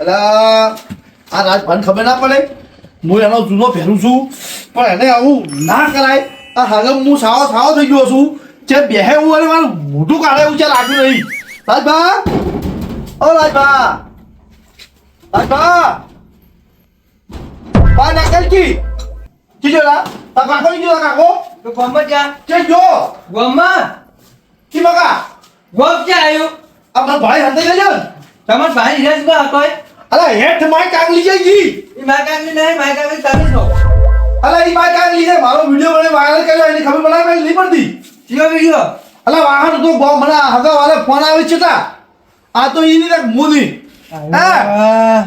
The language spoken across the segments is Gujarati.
એટલે આ રાજભાન ખબર ના પડે? હું એનો જૂનો પહેરું છું પણ એને આવું ના કરાય. આ હાલમ હું સાવો સાવો થઈ ગયો છું. જે બેહે હું અને મારું મોઢું કાઢે એવું છે લાગ્યું નહીં. રાજભા? ઓ રાજભા. રાજભા? બા નાકલજી કીજો ના તા કાકો કીજો કાકો? તો ગોમમાં જા કે જો. ગોમમાં કી મગા ગોમ ક્યાં આવ્યો? આ મારા ભાઈ હંતે લેજો તમાર ભાઈ માં હતો એ અલા હેઠ માય કાંગલી જઈ જી મારા કાકની નહીં મારા કાકની તમે છો. અલા ઈ માય કાંગલી છે. મારો વિડિયો મને વાયરલ કર્યો એની ખબર મને નહીં પડતી? કયો વિડિયો અલા વાહન તો બો મને હગા વાલે ફોન આવે છે તા. આ તો ઈ ની મુની. હા.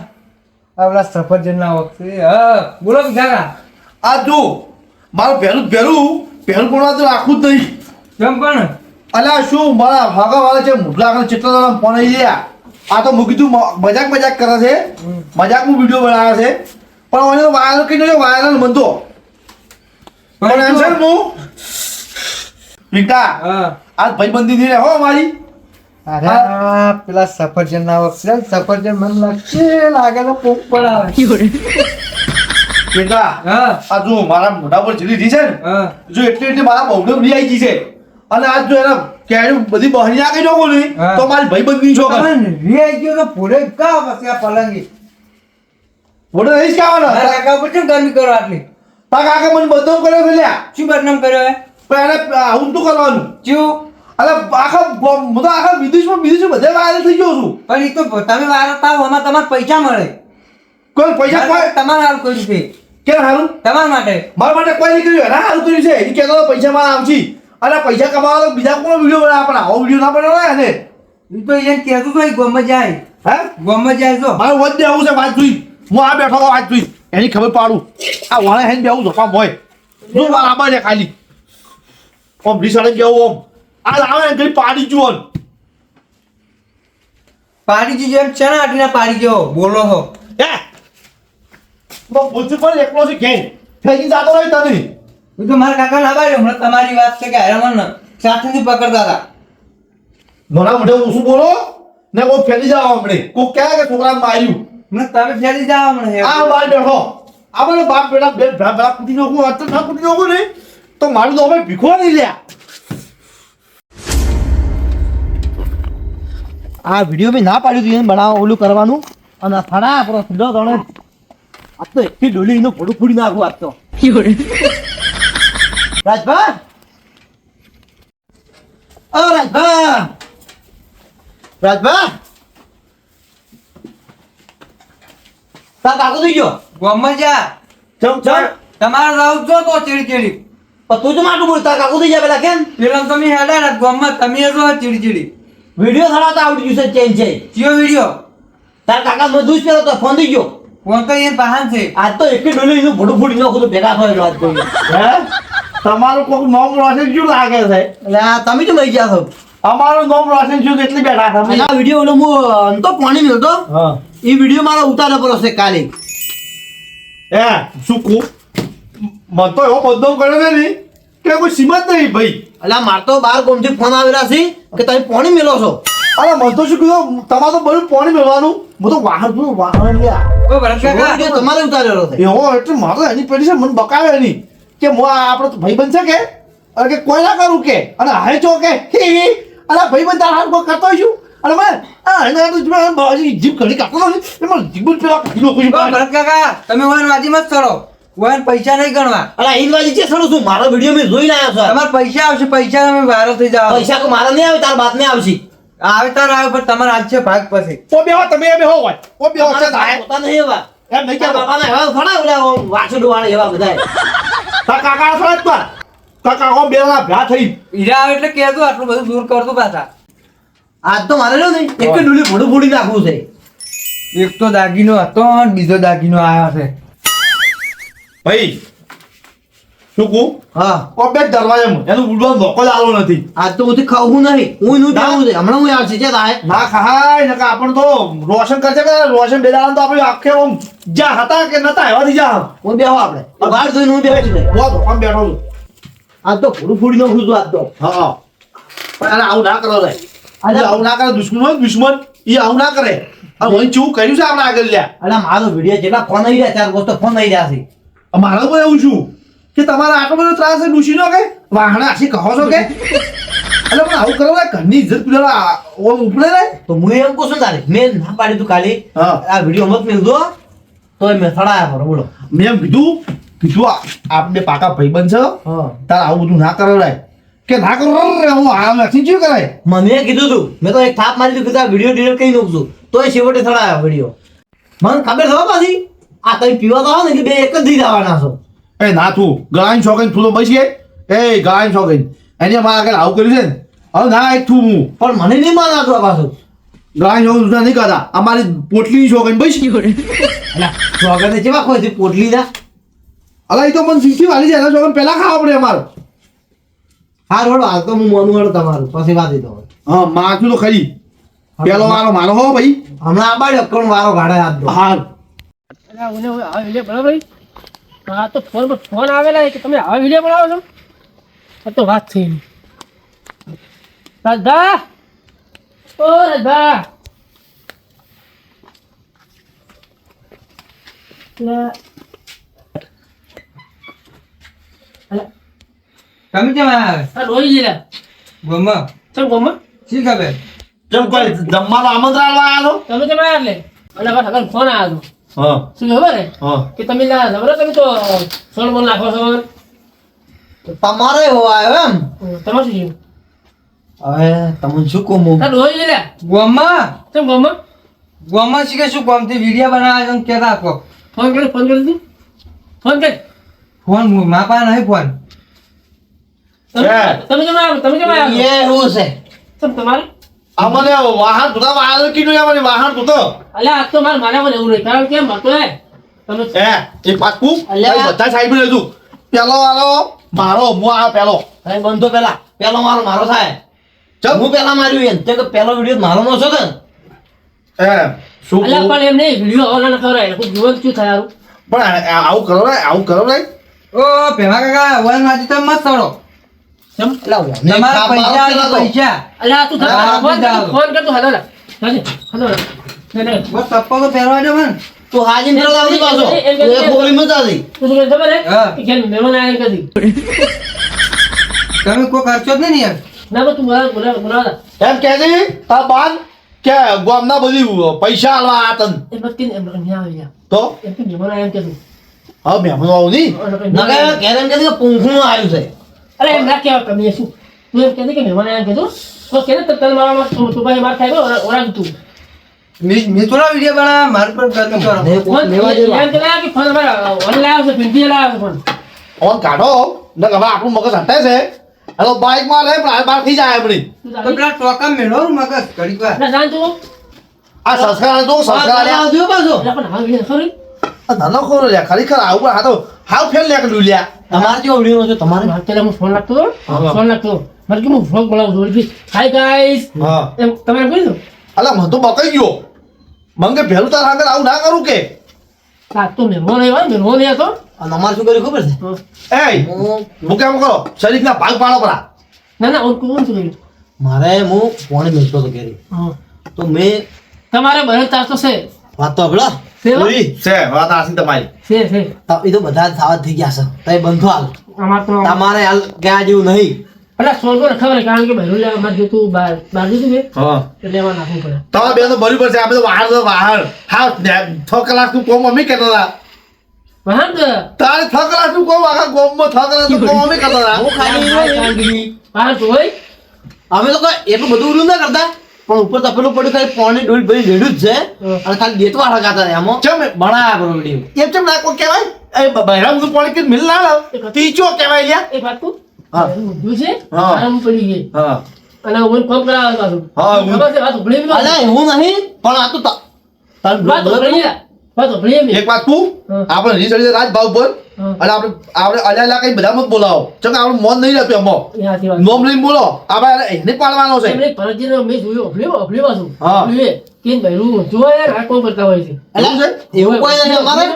આવલા સફરજન ના વખતે હા. બોલો ભીખાકા આ જો મારું પહેલું પહેલું પહેલું પણ તો રાખવું જ નહીં. કેમ પણ? અલા શું મારા ભાગા વાળા છે? મુઢલા કેટલા ફોન આવી ગયા. આ તો મૂકી તું મજાક મજાક કરે છે. મજાકનું વીડિયો બનાવે છે. પણ મને વાયરલ કઈ નાખ્યો વાયરલ બનતો પણ એમ છે હું? વિકા હા. આ ભાઈબંધી ની હો મારી અરે પેલા સફરજન ના વખતે સફરજન મને લાગશે લાગે તો પોક પડાવે વિકા હા. આ જો મારા મોઢા પર જીલી છે ને જો એટલી એટલી મારા બહુડો બી આવી ગઈ છે. અને આજ જો એના કેળું બધી બહાર નાખી દો ને તો મારી ભાઈબંધી છો કરે તમે ગયો તો પૂરે કા પછી આ પલંગી? મોઢે નહીં ખાવાના કાકા ઉપર કેમ ગરમી કરો આટલી? તા કાકા મને બદનામ કર્યો છે લ્યા. શું બદનામ કર્યો પણ એને આવું તો કરવાનું. ચિયું અરે આખા હું તો આખા વિદેશમાં વિદેશ બધે વાયરલ થઈ ગયો છું. પણ એ તો તમે વાયરલ તાવ એમાં તમારે પૈસા મળે. કોઈ પૈસા કોઈ? તમારે હાલ કોઈ છે. કેમ હારું? તમારા માટે. મારા માટે કોઈ નીકળ્યું કર્યું. એના હારું કર્યું છે. એ કહેતો હતો પૈસા મારા આવશે. અને પૈસા કમાવા તો બીજા કોઈ વીડિયો બનાવે પણ આવો વીડિયો ના બનાવે ને. હું તો એને કહેતો તો ગમે જાય. હે? ગમે જાય તો. મારે વધે આવું છે વાત જોઈ. હું આ બેઠો હતો વાત જોઈ. એની ખબર પાડું. આ વાળા હેન બેવું જોપા હોય. જો આબા છે ખાલી. ઓમ રીસાડે કેવું ઓમ. આ લાવે ને કઈ પાડી જુઓ. પાડી જીજો એમ ચણા આટીને પાડી જો બોલો હો. હે? બહુ બોલતી પણ એકલો છે ઘેર. ફેંકી જાતો રહી તને. એ તો મારા કાકા ના બાર્યો હમણાં તમારી વાત છે કે હારે મને સાથેથી પકડતા હતા. મારા મોઢે ઓછું બોલો ને કોઈ ફેરી જાવ હમણે. કોઈ કહે કે છોકરા માર્યું. ને તમે ફેરી જાવ હમણે આ બાર બેઠો. આ બધો બાપ બેટા બે ભરા કૂટી નાખું આ તો ના કૂટી નાખું ને. તો મારું તો હવે ભીખો નહીં લ્યા. આ વીડિયો મેં ના પાડ્યું હતું એને બનાવવા ઓલું કરવાનું. અને આ ફડા આપણો સીધો તણે આ તો એકથી ડોલી એનું ફોડું ફૂડી નાખું આજ તો. રાજભા? ઓ રાજભા! રાજભા? તાર કાકો થઈ ગયો? ગોમાં જા. ચમ ચમ? તમારે રાવ જો તો ચીડી ચીડી. પણ તું તો માટું બોલ તાર કાકો થઈ ગયા પેલા કેમ? પેલા તમે હેડા ને ગોમાં તમે જો ચીડી ચીડી. વીડિયો થડાવતા આવડી ગયું છે ચેન્જ છે. કયો વિડિયો? તાર કાકા મજૂર પેલો તો ફોન થઈ ગયો. ફોન તો એને પાહન છે. આજ તો એકથી ડોલી એનું ફોડું ફોડી નાખું તો ભેગા થયેલો આજ તો એ. હે તમારું કોઈક નોમ રોશન શું લાગે છે? એટલે તમે શું લઈ ગયા છો? અમારું નોમ રોશન શું કેટલી બેઠા તમે. આ વીડિયો ઓલો હું તો પાણી મેળતો એ વીડિયો મારો ઉતારે પર છે કાલે. હે શું કહું મને તો એવો બદનામ કર્યો છે ને કે કોઈ સીમત નહીં ભાઈ. એટલે માર તો બાર ગોમથી ફોન આવેલા છે કે તમે પાણી મેળો છો. અરે મને તો શું કીધું? તમારે તો બધું પાણી મેળવાનું. હું તો વાહન વાહન લ્યા. તમારે ઉતારેલો એવો એટલે મારો એની પેલી છે મને બકાવે નહીં કે મો આપણો તો ભાઈ બનશે કે? અરે કે કોઈ ના કરું કે? અને હાય છો કે? અલા ભાઈ બન તારા કોઈ કરતો છું અને મેં આ એને તો બાજી જીભ કરી કાપતો નથી. એમાં જીભ પેલા કાઢી નાખું છું ભરત કાકા તમે વાન વાજી મત કરો વાન પૈસા નહીં ગણવા. અરે ઈનવાજી છે સડું છું મારો વીડિયો મેં જોઈ લાયો છું. તમારે પૈસા આવશે પૈસા તમે વાયરલ થઈ જાવ પૈસા તો મારા નહીં આવે તાર બાદ ને આવશે. આવે તાર આવે પણ તમારે આજ છે ભાગ પછી. ઓ બેહો તમે એ બેહો હોય. ઓ બેહો છે પોતા નહીં એવા એમ નહીં કે બાપાના એવા થોડા ઓલા વાછો વાળા એવા બધાય. તાર કાકા થોડા જ પર તાર કાકા બે ના ભ્યા થઈ. ઈરા આવે એટલે કહેજો આટલું બધું દૂર કરતો પાછા. આજ તો મારે જો ને એક ડુલી ફોડું ફોડી નાખવું છે. એક તો દાગીનો હતો અને બીજો દાગીનો આવ્યો છે. ભાઈ શું કહું? હા. ઓ બે દરવાજામાં એનું ધોકો જ આલો નથી. આજ તો બધું ખાવું નહીં. હું નું. ખાવું છે. હમણાં હું આવશે છે. તાય ના ખાય નકા આપણ તો રોશન કરશે કે રોશન બેદાડા તો આપણે આખે આમ જ્યાં હતા કે નતા એવાથી જા હું બેહો આપણે. બહાર જોઈને હું બેહો છું. બહુ ધોકામ બેઠો છું. આજ તો ફોડું ફોડી નાખું છું આજ તો. હા પણ આવું ના કરો રે આજે આવું ના કરે દુશ્મન હોય ને દુશ્મન. એ આવું ના કરે. આ વળી ચેવું કર્યું છે આપણે આગળ લ્યા. અને મારો વીડિયો જેટલા ફોન આવી રહ્યા ચાર દોસ્તો ફોન આવી રહ્યા છે. મારા પણ એવું છું. કે તમારા આટલો બધો ત્રાસ છે ડૂસી નો કે? વાહણા આશી કહો છો કે? એટલે પણ આવું કરો ઘરની ઇજ્જત પેલા ઉપડે રે તો હું એમ કહું છું તારે મેં ના પાડી તું કાલે આ વીડિયો મત મેં દો તો મેં સડાયા પર બોલો. મેં એમ કીધું કીધું આપણે પાકા ભાઈબંધ છે. હા. તારે આવું બધું ના કરાવડાય. કે ના કરો હું આ નથી શું કરાય? મને કીધું તું મેં તો એક થાપ મારી દીધું કે આ વીડિયો ડિલીટ કરી નાખશું તોય છેવટે સડાયા વીડિયો મને ખબર થવા પાછી આ તમે પીવા તો આવો ને એટલે બે એક જ દી જવાના છો. એ ના તું ગળાની શોખીન તું તો બચી એ ગળાની શોખીન એને મારા આગળ આવું કર્યું છે ને. હવે ના એક થું હું. પણ મને નહીં તો આ પાછું. ગળાની શોખીન તું નહીં કરતા અમારી પોટલીની શોખીન બચી. અલા સ્વાગત કેવા ખોય છે પોટલી ના અલા એ તો મને સીસી વાલી છે. એના શોખીન પહેલા ખાવા પડે અમારે. હાર વડો હાલ તો હું મોનું વડો તમારું. પછી વાત તો હા માથું તો ખરી. પેલો વારો મારો હો ભાઈ. હમણાં આબાડ્યો કોણ વારો ગાડે હાથ દો. હા. અલા, હા તો ફોન પર ફોન આવેલા છે કે તમે આવા વીડિયો બનાવો છો? આ તો વાત થઈ. રાજભા! ઓ અલા, તમે કેમ આવ્યા રોઈ લીલા ગમો ચમ ગોમાં શી ખબર? ચમ કોઈ જમવાનો આમંત્રણ આવ્યા તમે કેમ આવ્યા એટલે? અને ફોન આવ્યો શું ખબર? હે. હા કે તમે લા જબરો તમે તો સોન બોલ નાખો છો. તમારે આવ્યો એમ? તમારે શું થયું? હવે તમને શું કહું હું? ડોહી લીલા ગોમાં ચમ ગોમાં ગોમાં શીખે શું ગમતી વીડિયો બનાવે છે કે રાખો ફોન કરી ફોન કરી ફોન કરી. ફોન માપા નહીં ફોન. તમે છે. તમે કેમ આવ્યા? તમે કેમ એ એવું છે. તમારે? અમને વાહન ધોતા વાહન કીધું અમને વાહન ધોતો? અલ્યા આજ તો મારે મારા પર એવું નહીં કારણ કે મળતો હે તમે એ એ પાકું અલ્યા. ભાઈ બધા સાહેબ લીધું પેલો વાળો મારો મો આ પેલો. હવે બંધો પેલા. પેલો મારો મારો થાય. ચલ હું પેલા માર્યું એમ. તે કે પેલો વીડિયો મારો નો છો કે? એ શું અલે પણ એમ નહીં વીડિયો ઓલા ન એ કોઈ જીવન શું થાય પણ આ- આ- આવું કરો ને આવું કરો ને. ઓ પેલા કાકા વન વાંચી તમે મત હું ને તમારા પૈસા તો. પૈસા. અલ્યા તું ફોન કર આપી ફોન કર તું હાલો લા હાલો હાલો. ને ને. બસ ચપ્પલ તો પહેરવા દો મને. તું હાજી પેલા લાવતી પાછો. એ- એ- એ- તું એ ફોગળી મત આવતી તું શું ખબર હે? કે ઘેર મહેમાન આયા કદી. તમે કોઈ ખર્ચો જ નહીં યાર. ના બસ તું બોલા બોલા બોલા એમ કે છે તાર બાન કે ગામના બધી પૈસા આલવા આ તન. એ કે એમ નહીં આવી તો? એમ કે મહેમાન આયા કે તું હા મહેમાનો આવું નહીં. ના કે ઘેર કે પૂંખું આવ્યું છે. અરે એમ ના કહેવાય તમે શું? તું એમ કહેતી કે મહેમાન આવ્યા કીધું તો કે ને તને મારા તું ભાઈ માર ખાઈ ગયો ઓરા તું. મેં મેં થોડા વીડિયો બનાવ્યા મારે પર ગરમી કરો કે ફોન મારા ઓન લાવ્યો છે પિંકી લાવ્યો ફોન. ફોન કાઢો. ને હવે આપણું મગજ હટાય છે. એટલે બાઇકમાં લે પણ બહાર થઈ જાય આપણી. તું પેલા ટોકા મેળવો મગજ ઘડીક વાર. ના જાણ તું. આ સંસ્કાર તો સંસ્કાર આવજો પાછો. પણ હાલ વીડિયો ખરી નાનો ખોરો લ્યા ખરેખર આવું પણ આ તો હાવ ફેલ લેક કે લ્યા તમારે જે ઓડિયો છે તમારે મારે ત્યારે હું ફોન લાગતો હતો. ફોન લાગતો મારે કે હું ફોન બોલાવું છું. હાય ગાઈસ એમ કહી દો અલા મને તો બકાઈ ગયો. મને કે પહેલું તાર આગળ આવું ના કરું કે. હા તો મહેમાન આવ્યા મહેમાન આવ્યા અને અમારે શું કર્યું ખબર છે? એ હું કેમ કરો? શરીરના ભાગ પાડો પરા ના ના ઓન કોણ શું કર્યું? મારે હું ફોન મેળતો તો ઘેરે. તો મેં તમારે બને તાર તો છે. વાત તો સેવા? પૂરી. છે વાત આસી તમારી. છે છે. તો એ તો બધા સાવધ થઈ ગયા છે. તો બંધો હાલ. અમાર તો તમારે હાલ ગયા જેવું નહીં. એટલે સોન કોને ખબર કારણ કે બહેરું લેવા મારે જોતું બહાર બહાર જતું કે હા. લેવા નાખવું પડે. તો બે તો બરાબર પડશે આપણે તો બહાર તો બહાર હા છ કલાકનું કોમ અમે કરતા હતા. વાહન તારે છ કલાકનું કોમ આખા ગોમમાં છ કલાકનું કોમ અમે કરતા હતા. હું ખાલી વાહન તો હોય. અમે તો કઈ એટલું બધું ઉડું ના કરતા. પણ ઉપર તપેલું પડ્યું ખાલી પોણી ડોલ ભરી રેડ્યું જ છે. અને ખાલી દેત વાળા ગાતા રહ્યા આમાં ચમ ભણાયા બરો વીડિયો. એમ ચમ નાખો કહેવાય? એ બહેરામનું પોણી કે મિલ ના લાવ. તીચો કહેવાય લ્યા? એક વાત હા. ઊંધું છે? હા. આરામ પડી ગઈ. હા. અને હું ફોન કરાવે પાછું હા, હું- ખબર છે વાત ઉભળી બી અલા એવું નહીં પણ આ તો તા- વાત ઉભળી ગયા વાત ઉભળી એક વાત તું. આપણે રીસડી રાજ ભાવ પર હા. અને આપણે આપણે અલ્યા કઈ બધા મત બોલાવો. ચમ આપણે મોન નહીં રહેતું એમાં એ નોમ લઈને બોલો. આપણે એને પાડવાનો છે. એમને ભરતજીનો મેં જોયું. ઉભળી ઉભળી પાછું હા. ઉભળી એ. કે બહેરું ઊંધું યાર આ કોણ કરતા હોય છે. એવું છે? એવું કોઈ નથી અમારે?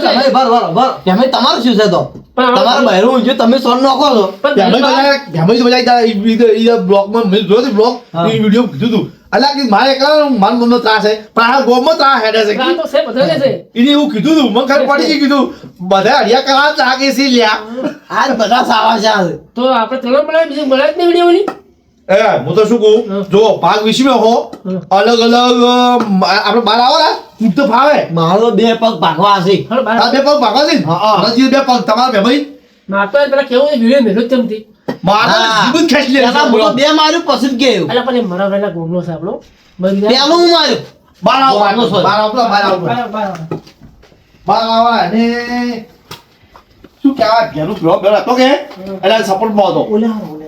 તમે ભર ભર ભર બેમે તમારું શું છે તો? તમારે બહેરું ઊંઘ્યું તમે સોન નાખો છો. ઈ- ઈ- ઈ બ્લોગમાં મેં જોયો બ્લોગ વીડિયો કીધું હતું અલ્યા કે મારે એકલા મન મનનો ત્રાસ છે પણ આ ગોમમાં ત્રાસ હેડે છે. આ તો છે બધાને છે. એને એવું કીધું તું મને ખબર પડી ગઈ કીધું બધા હરિયા કરા લાગે છે લ્યા. આ બધા સાવા છે. તો આપણે ત્રણ મળે બીજું મળે જ નહીં વિડીયોની? એ હું તો શું કહું. જો ભાગ વિશ્વ હો. અલગ અલગ આપણે બહાર આવો ને હું તો ફાવે. મારો બે પગ ભાગવા હશે બે પગ ભાગવા છે હા, હા. હજી બે પગ તમારે ભાઈ. માર તો પેલા કેવું વીડિયો મેલો જ ચમતી મારા ખેંચી લે પેલા હું તો બે માર્યું પછી ગયો. એટલે પણ મારા ભાઈના ગોમનો છે આપણો. બંધ હું માર્યું? બાર આવો બાર આવો બાર આવો બાર બાર બાર આવો. અને શું કહેવાય ઘેરું ભેળો ભેળો હતો કે? એટલે સપોર્ટમાં હતો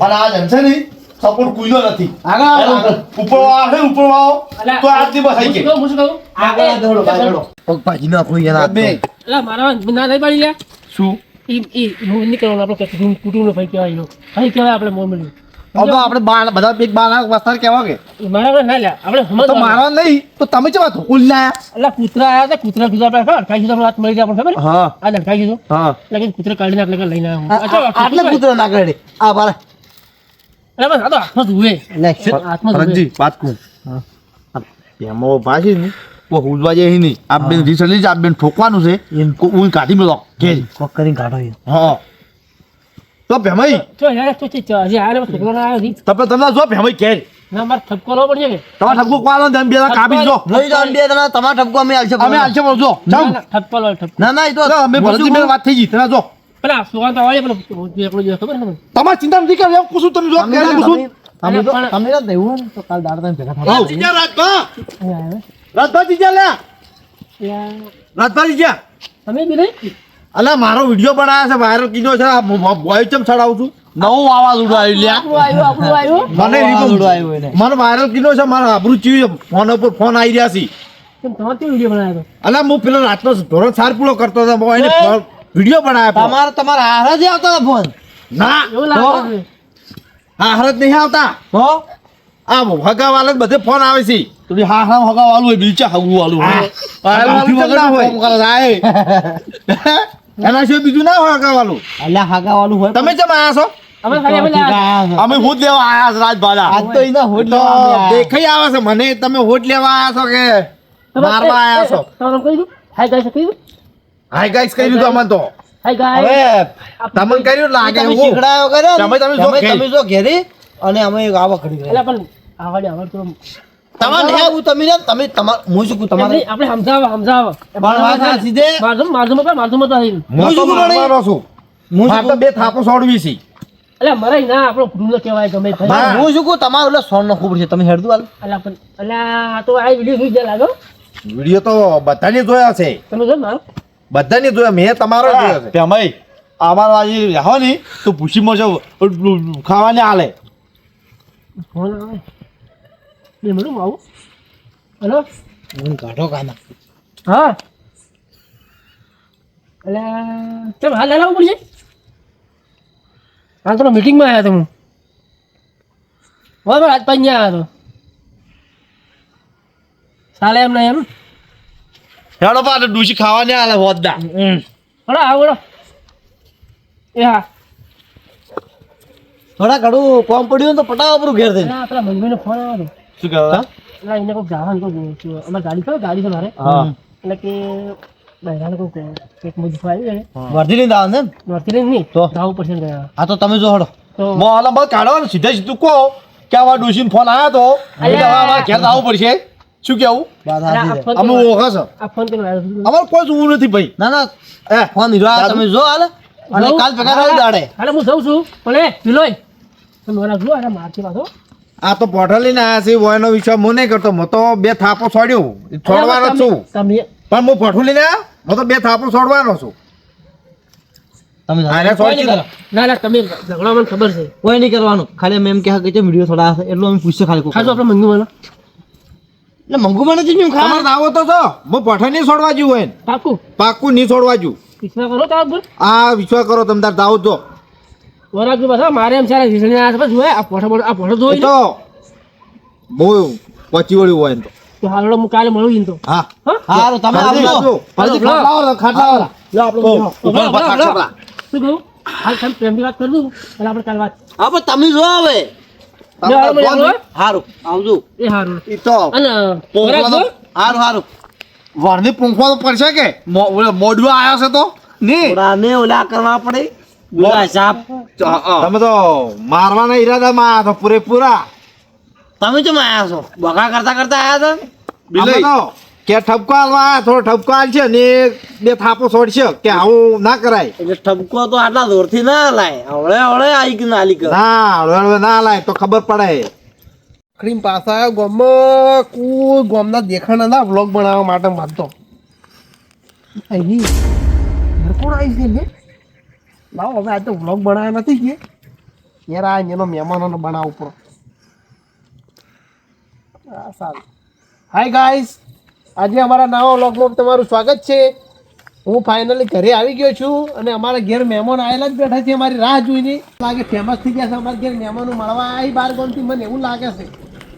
અને આ જણ છે ને સપોર્ટ કુઈનો નથી. આગળ આવો. ઉપર છે ઉપર વાળો? તો આ દિવસ આવી ગઈ હું શું કહું? આગળ દોડો, દોડો. પગ ભાજી નાખો એના બે એટલે મારા ના નહીં પડી ગયા શું? ઈ ઈ હું નીકળવાનું આપણે કુટુંબ કુટુંબનો ભાઈ કહેવાય એનો. ભાઈ કહેવાય આપણે મોં હવે આપણે બાર બધા એક બાર વસ્તાર કેવા કે. મારા ના લ્યા આપણે સમજ તો મારવા નહીં તો તમે ચેવા ધોકુલ લાયા એટલે કૂતરા આયા હતા કૂતરા કીધું આપણે ખબર અટકાઈ કીધું રાત મળી જાય આપણે ખબર હા. આ અટકાઈ કીધું. હા. એટલે કૂતરા કાઢીને આપણે કે લઈને આવ્યો આટલે કૂતરો ના કરે આ બાર. એટલે બસ આ તો હાથમાં ધુએ હાથમાં ધુએ વાત કહું એમાં ભાજી ને ઓ હુજવા જે નહીં. આ બેન જ આ બેન ઠોકવાનું છે. હું કાઢી મેલો કે કોક કરીને કાઢો હા. તો ભેમાઈ. તો યાર તો છે હજી આ ને આવ્યો નહીં. તમે તમને જો ભેમાઈ કે ના મારે ઠપકો લેવો પડશે કે? તમારે ઠપકો કોવાનો તમે બે કાપી જો. લઈ જાઓ બે જણા તમારા ઠપકો અમે આલશે અમે હાલશે બોલો જો. ના, ઠપકો લો ઠપકો. ના ના એ તો અમે ભરતી બે વાત થઈ ગઈ. તમે જો. પેલા સુગંધ આવે પેલો એકલો જે ખબર ને તમારે ચિંતા નથી એમ કુસુમ તમે જો કે ના- તમે- તમે તો પણ- દેવું તો કાલ દાડો તમે ભેગા થાઓ. હા જીજા રાજભા અહીંયા આવે રાજભા જીજા લે યા, રાજભા તમે બી નહીં? અલા મારો વિડિયો બનાવ્યો છે વાયરલ કીધો છે આ બોય ચમ ચડાવું છું? નવું વાવાઝોડું આવ્યું લ્યા. આપણું આવ્યું મને એને. વાયરલ કીધો છે મારા આબરૂ ચીવી ફોન ઉપર ફોન આવી રહ્યા છે. અલા હું પેલો રાતનો ધોરણ સાર પૂરો કરતો હતો એને! વીડિયો બનાવ્યો તમારે તમારા હારા જ આવતા હતા ફોન. ના. એવું લાગે નહીં આવતા? હો? આ હગા વાળા બધે ફોન આવે છે. તો হা হা હા আলু এই હોય হাগু আলু আলু હોય આ વાળું કેમ ના যায় એના સિવાય બીજું ના હોય હગા વાળું અલ્યા હાગા વાળું હોય તમે કેમ આયા છો અમે હોટ લેવા આયા છે રાજભાડા આજ તો એના હોટ તો લેવા. દેખાઈ આવે છે મને તમે હોટ લેવા આયા છો કે મારવા આયા છો હાય ગાઈસ કહી દઉં હાય ગાઈસ કહી દીધું અમને તો હાય ગાઈસ તમને કર્યું લાગે તમે શીખડાયો કર્યો? તમે- તમે જો ઘેરી. તમે જો ઘેરી અને અમે એક આવા કરી એટલે પણ આવડે આવડતું તમારે આવું તમે ને તમે તમાર હું શું તમારે આપણે સમજાવો સમજાવો. પણ વાત તો હું શું મારવાનો છું. હું શું તો બે થાપો સોડવી છે. એટલે મરે ના આપણો કુટુંબ કહેવાય ગમે તે. હું. શું કહું? તમારું એટલે સોન નો છે. તમે હેડતું હાલ. એટલે પણ એટલે તો આ વીડિયો જાય લાગો. વીડિયો તો બધાને જોયા છે. તમે જો મારો. બધાને જોયા મેં તમારો જોયો છે. તેમાંય અમારો આજે રહો. ને તો પૂછી છે ખાવાને આલે. ફોન આવે. બે મળું આવું? હેલો? હું કાઢો કાના. હા. એટલે કેમ હાલ લાવવું પડશે. હાલ તો મીટિંગમાં આવ્યા હું. બરાબર આજ પાંચ આવ્યા હતો. ચાલે એમ નહીં એમ? હેડો પાછળ ડૂસી ખાવાને આલે હોદના હલો આવો હળો. એ હા. થોડા ઘણું કોમ પડ્યું ને તો પટાવા પર ઘેર થઈને. પેલા મમ્મીનો ફોન આવ્યો હતો. શું કહેવા એટલે એને કોઈ જવાનું કોઈ અમારે ગાડી ખબર ગાડી છે મારે. એટલે કે બહેરાને કોઈ એક મુજબ આવી વર્ધી લઈને આવે ને? એમ? લઈને નહીં તો? જવું પડશે ગયા. હા તો તમે જો હડો. તો મોહલા બળ કાઢો સીધે સીધું કહો કે આવા ડૂસીને ફોન આવ્યો તો. એટલે હવે ઘેર આવવું પડશે. શું કેવું અમે છો? અમારે કોઈ જોવું નથી ભાઈ. ના ના. એ ફોન તમે જો હાલ. અને કાલ ભેગા દાડે. હાલે હું જઉં છું. પણ એ પિલોય. મારથી પાછો આ તો પોઠો લઈને આવ્યા છે વયનો વિશ્વાસ હું નહીં કરતો. હું તો બે થાપો છોડ્યો. છોડવાનો છું. પણ હું પોઠું લઈને આવ્યો હું તો બે થાપો છોડવાનો છું. તમે જાઓ. ના ના તમે ઝઘડા મને ખબર છે. કોઈ નહીં કરવાનું. ખાલી અમે એમ કે વીડિયો થોડા હશે એટલું અમે પૂછશે ખાલી આપણે મંગી મને એટલે મંગુ મને જ નહીં ખા તમારે આવો તો છો. હું પોઠો નહીં છોડવા હોય. પાકું. પાક્કું નહીં છોડવા જવું વિશ્વાસ કરો તારા આ વિશ્વાસ કરો તમે તાર દાવો જો. વરાગી પાછા મારે એમ સારા વિસણી આવ્યા પાછું હોય આ પોઠો આ પોઠો જોઈ તો બહુ પચી વળ્યું હોય તો. તો હાલો હું કાલે મળું ઈન તો. હા. હા? હારું તમે આવજો. આવજો. ખાટલા વાળા, ખાટલા વાળા. લો આપણો ઓ, ઉપર લો, પતાક લો, લો. છોકરા. શું કહું? હાલ તમે પ્રેમની વાત કરી દઉં. એટલે આપણે કાલ વાત. હા પણ તમે જો હવે. બે હારો આવજો. એ હારું. ઈ તો અને હારું હારું. વારની પૂંખવા તો પડશે કે? મોડવા આવ્યો છે તો? ની ઓલા કરવા પડે. તમે તો મારવાના ઈરાદામાં આવ્યા છો પૂરેપૂરા. તમે ચમ આવ્યા છો? બગા કરતા કરતા આયા હતા તો કે ઠપકો હાલવા થોડો ઠપકો હાલશે ને બે થાપો છોડશે કે આવું ના કરાય. એટલે ઠપકો તો આટલા જોરથી ના લાય હવળે હવળે આવી કે નાલી કર. ના હવે હવે ના લાય તો ખબર પડે. ક્રીમ પાસા આવ્યો ગામમાં કોઈ ગામના દેખાણા ના વ્લોગ બનાવવા માટે માનતો અહીં ઘર કોણ આવી છે લાવો હવે આજે વ્લોગ બનાવ્યા નથી કે. યાર આ એનો મહેમાનોનો બનાવ ઉપર. હા સારું. હાય ગાઈસ આજે અમારા નવા વ્લોગમાં તમારું સ્વાગત છે. હું ફાઇનલી ઘરે આવી ગયો છું અને અમારા ઘેર મહેમાન આવેલા જ બેઠા છે અમારી રાહ જોઈને. લાગે ફેમસ થઈ ગયા છે અમારા ઘેર મહેમાનો મળવા. આવી બાર ગામથી મને એવું લાગે છે.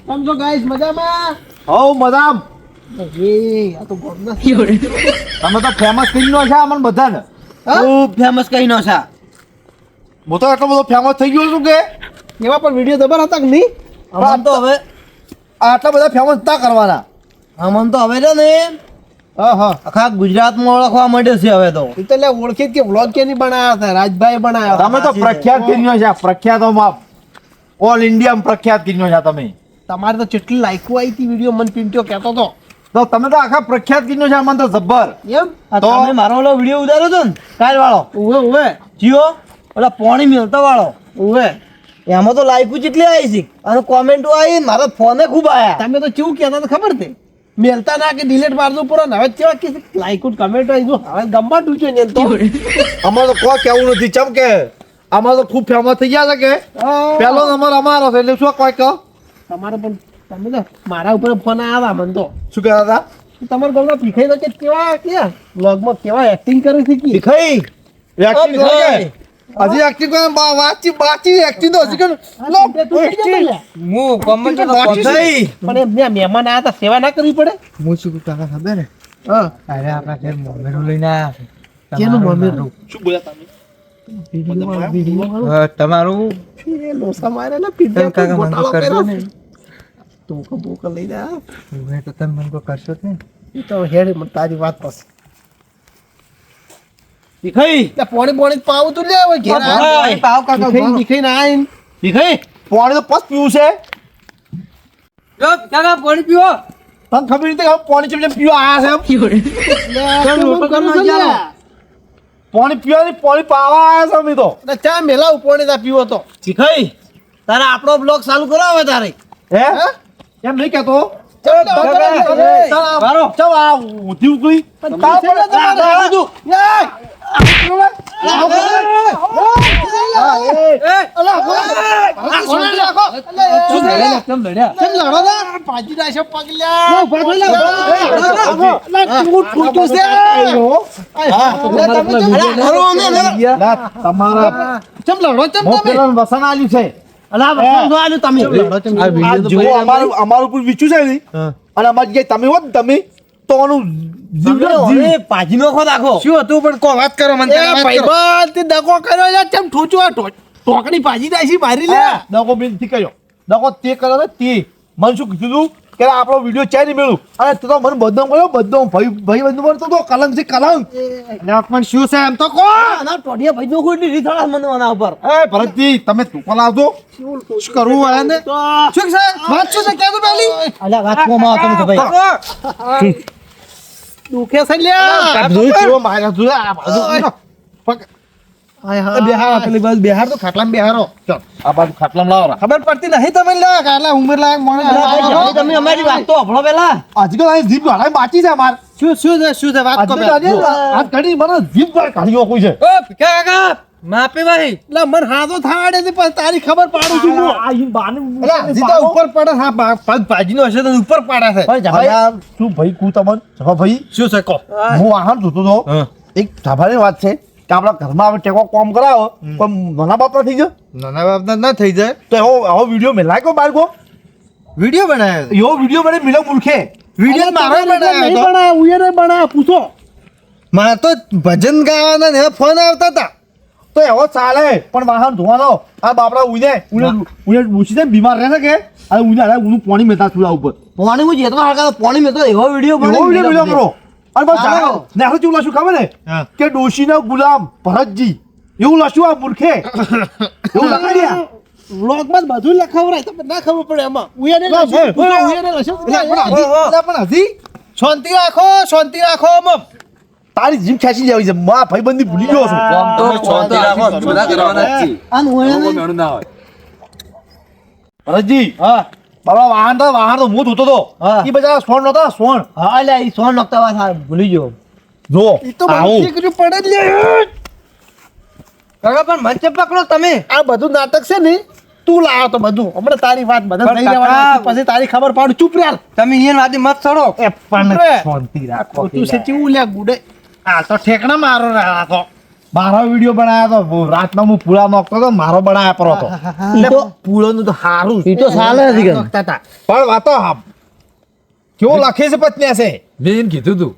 સમજો ગાઈસ મજામાં? હવ મદામ એ આ તો ગામના તમે તો ફેમસ થઈ નો છે અમને બધાને. ખૂબ ફેમસ કઈ નો છે. હું તો એટલો બધો ફેમસ થઈ ગયો છું કે? એવા પણ વીડિયો દબર હતા કે નહીં? આમ તો હવે આટલા બધા ફેમસ ના કરવાના. આમ તો હવે છે ને આખા ગુજરાતમાં ઓળખવા માટે છે હવે તો. એ તો એટલે ઓળખી જ કે વ્લોગ કે નહીં બનાવ્યા હતા રાજભાઈ બનાવ્યા તમે તો પ્રખ્યાત કિન્યો છે પ્રખ્યાતોમાં ઓલ ઇન્ડિયામાં પ્રખ્યાત કિન્યો છે તમે. તમારે તો કેટલી લાઈકો આવી હતી વીડિયો મન પિન્ટ્યો કહેતો હતો તો તમે તો આખા પ્રખ્યાત કિન્નો છે અમને તો જબ્બર. એમ? તો- તમે મારો ઓલો વીડિયો ઉતાર્યો હતો ને કાલ વાળો ઉવે ઉવે. જીઓ ઓલા પોણી મિલતો વાળો. ઉવે. એમાં તો લાઈકો જેટલી આવી છે? અને કોમેન્ટો આવી મારા ફોને ખૂબ આયા. તમે તો કેવું કહેતા તો ખબર તે મેલતા ના કે ડિલેટ મારજો પૂરો ને હવે કેવા કે લાઈકો કમેન્ટ આવી હવે ગમવા ડૂચો ને તો. અમારે તો કોઈ કેવું નથી ચમ કે અમારે તો ખૂબ ફેમસ થઈ ગયા છે કે? પેલો પહેલો નંબર અમારો છે એટલે શું કોઈ કહો? તમારે પણ તમે તો મારા ઉપર ફોન આવ્યા મને તો. શું કહેતા હતા? તમારા ગામના ભીખાઈ તો કે કેવા કે વ્લોગમાં કેવા એક્ટિંગ કરે છે કે? ભીખાઈ? એક્ટિંગ કરે? હજી એક્ટિંગ કરે? વાચી વાંચી બાકી એક્ટિંગ તો હજી કરે લો, હું કોમન કોમેન્ટ ભીખાઈ. પણ એમ મહેમાન આયા હતા સેવા ના કરવી પડે? હું શું કાકા ખબર? ને હા. અરે આપણા ઘેર મોમેરું લઈને આવ્યા કેનું મોમેરું? શું બોલ્યા તમે? તમારું? લોસા મારે ને તમે કાકા મને કરજો કર્યો ને. ટોકા બોકા લઈને આવ્યા. હવે તો તમે મને કરશો ને એ તો હેડ મને તારી વાત પાસે. દીખાઈ. તે પોણી પોણી પાવ તું લે હવે ઘેર આ. પાણી પાવ કાકા, દીખાઈ- ના આઈને. દીખાઈ. પાણી તો પસ પીવું છે. કાકા પોણી પીવો? તને ખબર નથી કે પાણી ચમ ચમ પીવા આયા છે પીવડે તો આ કેમ એવું કરો છો લે? પાણી પીવાની પાણી પાવા આયા છે અમે તો. એટલે ચા મેલા પોણી તા પીવો તો. દીખાઈ તારે આપણો બ્લોગ ચાલુ કરાવે તારે. હે? હે? એમ નહીં ના તમારે. ચમ- લડો ચમ વસન આલ્યું છે. અમારું ઉપર વીચું છે ને અને અમારી જગ્યાએ તમે હોત ને તમે તો આનું પાજી નો આખો શું હતું? પણ કો વાત કરો મને દગો કર્યો છે, ચમ ઠૂચું આ ટોકડી ઢોકળી ભાજી નાખી મારી લે. દગો બિનથી કર્યો. દગો તે કર્યો ને તે. મને શું કીધું કે આપણો વીડિયો ચાઈ નહીં મેળું. અને તું તો મને બધો મળ્યો બધો. ભાઈ ભાઈ બદનામ કરતો તો કલંક છે કલંક. પણ શું છે એમ તો કો ના ટોડિયા ભાઈ નો કોઈ રીથડા મને આના ઉપર. એ ભરતજી તમે ટૂંકો લાવજો. શું કરવું હોય ને શું? છે? વાત શું છે? કે તો પેલી અલ્યા વાત કોમાં તમે તો ભાઈ. દુખે છે લ્યા. જોઈ જો મારા જો આ બાજુ. બેહારો, પેલી બેહાર તો ખાટલામાં બેહારો. ચલ. આ બાજુ ખાટલામાં લાવો ખબર પડતી નહીં તમે લ્યા, કાલા ઉંમર લાયક માણસ ભાઈ, તમે અમારી વાત તો અભળો પેલા. આજકાલ અહીં જીભ ગાળાએ બાચી છે માર શું શું છે શું છે વાત કહો આજકાલ ઘડી મને જીભ ગાળ કાઢી કોઈ છે. એટલે મને હાથો થાળે છે પણ તારી ખબર પાડું છું હું. આ ઈ બાને એટલે ઉપર પડે હા, પગ ભાજીનો હશે તો ઉપર પાડે છે. ભાઈ શું ભાઈ કુ તમન? ભાઈ શું છે કહો. હું વાહન જોતો તો એક ઝાભાની વાત છે. કે આપણા ઘરમાં હવે ટેકો કોમ કરાવો પણ નાના બાપા થઈ જાય નાના બાપના ના થઈ જાય. તો એવો આવો વીડિયો મેલાય કો બાળકો? વીડિયો બનાવ્યો એવો વીડિયો બને મિલો મૂર્ખે. વીડિયો મારો બનાવ્યો નહીં હતો. બનાવે ઉયે પૂછો. મારે તો ભજન ગાવાના ને ફોન આવતા હતા. તો એવો ચાલે પણ વાહન ધોવાનો આ બાપડા ઉઈને ઉને ઉને ડોશી છે બીમાર રહે કે? આ ઉને આ ઉનું પાણી મેતા ચૂલા ઉપર. પાણી હું જેતમાં હાકા પાણી મેં તો એવો વીડિયો બનાવ્યો વીડિયો કરો. અને બસ જાણો ચાલો ને આપણે ચેવું લખ્યું ખબર ને. કે ડોશીના ગુલામ ભરતજી. એવું લખ્યું આ મૂર્ખે. એવું લખાડ્યા વ્લોગમાં બધું લખાવરાય તમને ના ખબર પડે એમાં ઉયાને ના, લખ્યું, બોલ, બોલ. ઉયાને લખ્યું. પણ હજી- એટલે પણ હજી? શાંતિ રાખો શાંતિ રાખો આમાં. તારી જીભ ખેંચી છે. મા ભાઈબંધી ભૂલી ગયો છું. અને ઓયાને- ભરતજી હા. બાબા વાહન તો વાહન તો હું ધોતો તો. એ બધા સોણ નતા સોણ. હા અલ્યા એ સોન નોખતા વાત ભૂલી ગયો. જો એ તો મને પડે જ લે. કાકા પણ મંચે પકડો તમે. આ બધું નાટક છે ને તું લાવો તો બધું. હમણાં તારી વાત બધા થઈ જવાના પછી તારી ખબર પાડું. ચૂપ યાર તમે ઈયન વાદી મત છોડો એ પણ. શાંતિ રાખો તું છે ચેવું લ્યા ગુડે? આ તો ઠેકણા મારો રહ્યા તો. મારો વીડિયો બનાવ્યો હતો રાતના હું પૂળા નોખતો હતો મારો બનાવ્યા પર હતો તો પૂળોનું તો સારું એ તો સાલે નથી નોખતા પણ વાતો હા કેવો લખે છે પત્ની છે? મેં એને કીધું તું.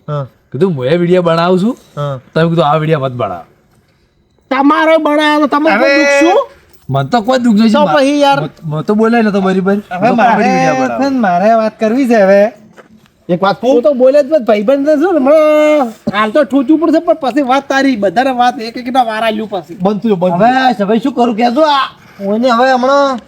કીધું હું એ વીડિયો બનાવું છું. તમે કીધું આ વીડિયો મત બનાવ. તમારો બનાવ્યો તમારે તમે દુઃખ શું? મને તો કોઈ દુઃખ તો નથી પછી યાર હું તો બોલાય નતો બરીબર હવે મારે મારે વાત કરવી છે હવે. એક વાત હું તો બોલે જ ભાઈબંધ છું ને હમણાં હાલ તો ઠોચવું પડશે પણ પછી વાત તારી બધાને વાત એક એક વારા લ્યું પછી. બનતું હવે ભાઈ શું કરું કેજો આ. હું હવે હમણાં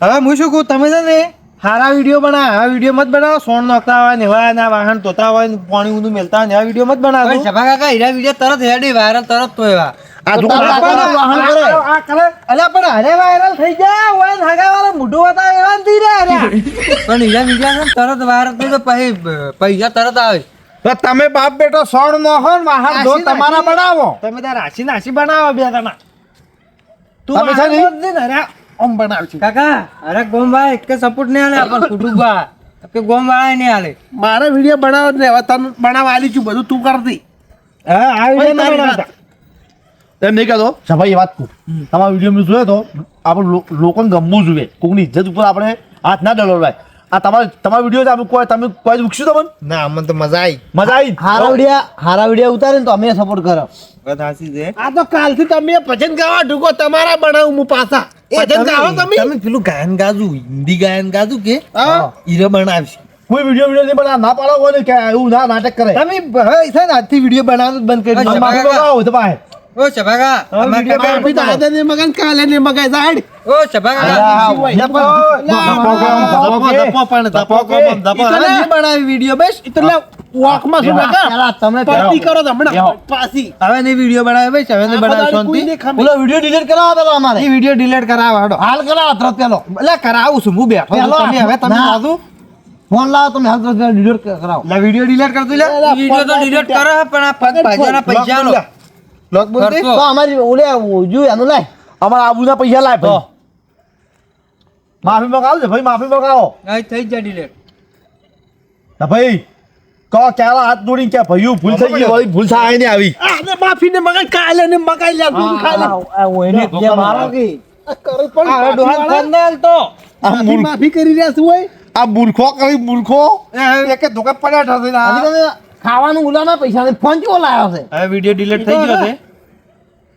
હવે હું શું કહું તમે છે ને સારા વીડિયો બનાવ આ વીડિયો મત બનાવો સોન નોખતા હોય ને એવા ના વાહન ધોતા હોય પાણી ઊંધું મેલતા હોય ને આ વીડિયો મત બનાવો. સભા કાકા હીરા વીડિયો તરત હેડી વાયરલ તરત તો એવા. આ જો વાહન કરે. આ કરે. અલ્યા પણ અરે વાયરલ થઈ જાય હોય ને વાળા મોઢું હતા એવા ને થઈ અરે. પણ હીરા વીડિયો ને તરત વાયરલ તો પૈસા તરત આવે. તો તમે બાપ બેટો સોણ ને વાહન ધો તમારા બનાવો. તમે તાર રાશિ નાશી બનાવો બે જણા. તું તમે છે ને? ને અરે આમ બનાવશું કાકા અરે ગોમભાઈ એક સપોર્ટ નહીં આલે પણ કુટુંબા કે ગોમવાળા નહીં આલે. મારે વીડિયો બનાવો ને હવે તમે બનાવવા આલી છું બધું તું કરતી. હા આ વીડિયો એમ નહીં કહેતો સભાઈ એ વાત કહું તમારા વીડિયો મેં જોયો તો આપણે લોકોને ગમવું જોઈએ. કોકની ઇજ્જત ઉપર આપણે હાથ ના ડલવાય આ તમારે તમારા વીડિયો અમે કોઈ તમે કોઈ દુખશું તમને? ના અમને તો મજા આવી મજા આવી હારા વીડિયો હારા વીડિયો ઉતારે ને તો અમે સપોર્ટ કરો. વાત સાચી છે. આ તો કાલથી તમે ભજન ગાવા ઢૂકો તમારા બનાવું હું પાછા. ભજન ગાવો તમે? તમે પેલું ગાયન ગાજુ હિન્દી ગાયન ગાજુ કે હીરો બનાવશે. કોઈ વીડિયો વીડિયો નહીં બનાવે ના પાડો કોઈ કે એવું ના નાટક કરે. તમે હવે છે ને આજથી વીડિયો બનાવવાનું જ બંધ કરી દો માફી આવો તો પાસે આજે બનાવી વીડિયો બેસ એટલે વોકમાં શું તમે પત્તી કરો હમણાં બેહો. હવે નહીં વીડિયો બનાવે બેસ હવે નહીં બનાવે શાંતિ બોલો વીડિયો ડિલીટ કરાવો પેલો અમારે એ વીડિયો ડિલીટ કરાવો હાડો હાલ કરાવો તરત પેલો એટલે કરાવું છું હું બેઠો તમે હવે તમે ના. ફોન લાવો તમે હાલ ડિલીટ કરાવો લા વીડિયો ડિલીટ કરતો લે વીડિયો તો ડિલીટ કરો પણ આ પગ પૈસા લો લોક બોલ તો અમારી ઓલે જો એનું લાય. અમારા આબુના પૈસા લાય ભાઈ. માફી મંગાવો છે ભાઈ માફી મંગાવો. આ થઈ જાય ડિલીટ ના ભાઈ હાથ કે ભૂલ થઈ ગઈ વળી ભૂલ થાય ને આવી. આને માફી ને મગાઈ કાલે ને મગાઈ ખાલી જે મારો કે. આ કરો પણ ડોહાન ફોન તો આ માફી કરી રહ્યા છું હોય. આ મૂર્ખો કરી મૂર્ખો. ધોકે પડ્યા થશે આ. ખાવાનું ઉલાના પૈસા ને ફોન કેવો લાવ્યો છે? હવે વીડિયો ડિલીટ થઈ ગયો છે.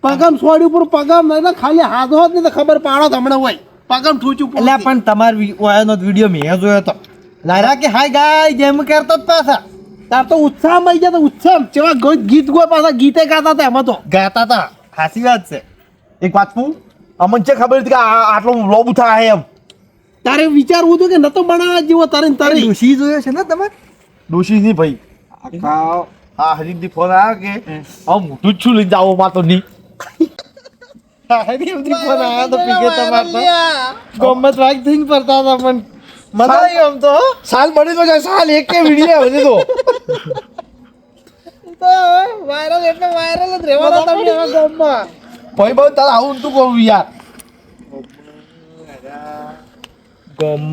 પગમ સોડી ઉપર પગમ એટલે ખાલી હાથ હોત ને તો ખબર પાડો તમને હોય. પગમ ઠૂચું એટલે પણ તમાર ઓયાનો વીડિયો મેં જોયો તો. લાયરા કે હાય ગાય જેમ કરતો જ પાછા. તાર તો ઉત્સાહ મળી ગયા તો ઉત્સાહ જેવા ગો- ગીત ગોય પાછા ગીતે ગાતા હતા એમાં તો. ગાતા હતા. હાસી વાત છે. એક વાત કહું અમને છે ખબર હતી કે આ- આટલો લોબ થાય એમ. તારે વિચારવું હતું કે નતો બનાવવા જેવો તારે ને તારે. ડોશી જોયો છે ને તમે ડોશી નહીં ભાઈ. હા હરીફથી ફોન આવ્યો કે હવે મોટું જ છું લઈને જાવો માં તો નહીં. હરીમથી ફોન આવ્યો તો પીકે તમાર તો. ગમત વાગ થઈને પડતા હતા પણ મજા આવી આમ તો સાલ બની તો જાય સાલ એક કે વીડિયો હજી તો. વાયરલ એટલે વાયરલ જ રહેવાના તમે હવે ગમમાં. ભાઈ બહુ તારા આવું તું કહું યાર. ગમ.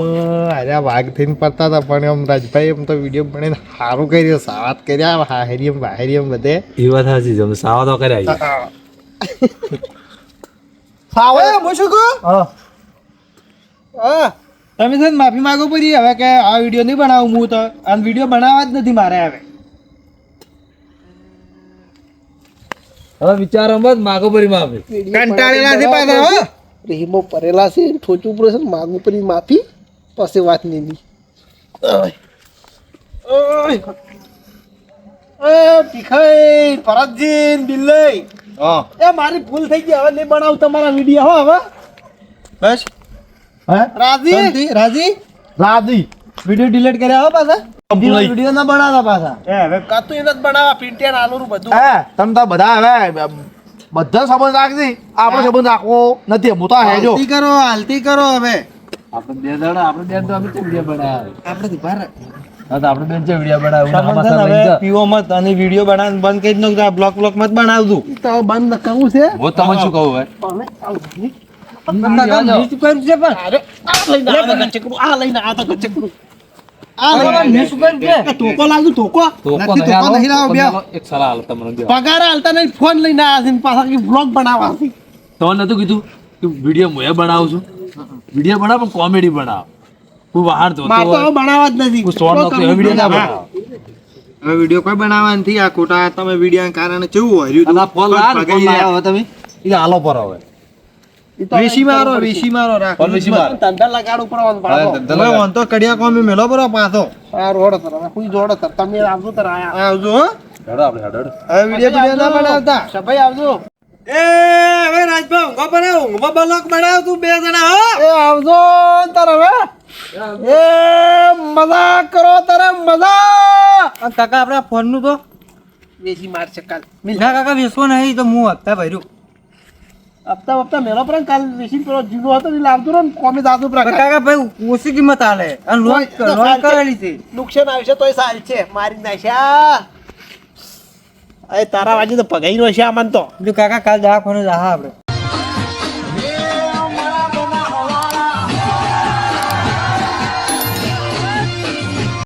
અરે વાઘ થઈને પડતા હતા પણ એમ રાજભાઈ એમ તો વીડિયો બને સારું કર્યો. સાવાત કર્યા હાહેરી એમ વાહેરી એમ બધે. એ વાત સાચી છે અમે સાવા તો કર્યા સાવે હું શું કહું હા. હા. તમે છે માફી માગો પડી હવે કે આ વીડિયો નહીં બનાવું હું તો. આ વીડિયો બનાવવા જ નથી મારે હવે. હવે વિચારો મત માગો પરી માફી. કંટાળેલા છે પાછા હો. રીમો પરેલા છે ઠોચું પડે છે માગું પડી માફી પાસે વાત નહીં ની ભીખાઈ ભરતજી બિલ્લઈ. એ મારી ભૂલ થઈ ગઈ હવે નહીં બનાવું તમારા વીડિયો હો હવે. બસ. હે? રાજી? શાંતિ, રાજી? રાધી વિડિયો ડિલીટ કર્યા હો પાછા. ના બનાવતા પાછા. એ હવે કાતું એ નથી બનાવવા પીંટિયા ને બધું. હે તમે તો બધા હવે બધા સંબંધ રાખજે. આપણો સંબંધ રાખવો નથી. હું તો હેજો હાલતી કરો હાલતી કરો હવે. આપણે બે જણા આપણે બેન તો અમે વીડિયો બનાવ્યા આપણે થી બહાર આપણે બેન છે વીડિયો બનાવ્યું સામાન છે પીવો મત અને વિડિયો બનાવ બંધ કરી નાખજો આ બ્લોક બ્લોક મત બનાવજો તો. હવે બંધ કરવું છે. હું તમને શું કહું અરે આ લઈને આ તો ગચકડું આ લઈને આ તો ફોન લઈને આવ્યા છે ને પાછા કે બ્લોગ બનાવવા તમને નતું કીધું કે વીડિયો હું બનાવું છું? વીડિયો બનાવ પણ કોમેડી બનાવ. હું બહાર જોતો તો બનાવવા જ નથી. વીડિયો ના બનાવ. હવે વિડિયો કોઈ બનાવવા નથી આ ખોટા તમે વિડિયો કારણે કેવું હોય? ફોન તમે. એ હાલો પર હવે. વેશી મારો વેશી મારો રાખો. ફોન મારો. માર. લગાડ ઉપર. તમે વાંધો તો કડિયા કોમી મેલો બરો પાછો. આ રોડ તર. હવે કોઈ જોડે તર. તમે આવજો તર આયા. આવજો હેડો આપણે હેડો, હેડો. હવે વિડિયો વિડિયો ના બનાવતા સભાઈ આવજો. એ હવે રાજભા ઊંઘો બનાવ ઊંઘો બ્લોક બનાવ તું બે જણા હો. એ આવજો તાર હવે. એ મજાક કરો તારે મજા કાકા આપણા ફોનનું તો? વેચી મારશે કાલ. કાકા વેસવો નહીં તો હું હપ્તા ભર્યું. હપ્તા હપ્તા મેલો પર કાલ વેચી પેલો જીનો હતો ને લાવતો ને કોમે દાદુ પર કાકા ભાઈ ઓછી કિંમત આલે. અને લોન લોન. કરેલી છે. નુકસાન આવશે તોય સાલ છે. મારી નાખ્યા અરે તારા વાજે તો પગાઈ રહ્યો છે આમાં તો. જો કાકા કાલ દવાખાને જા આપણે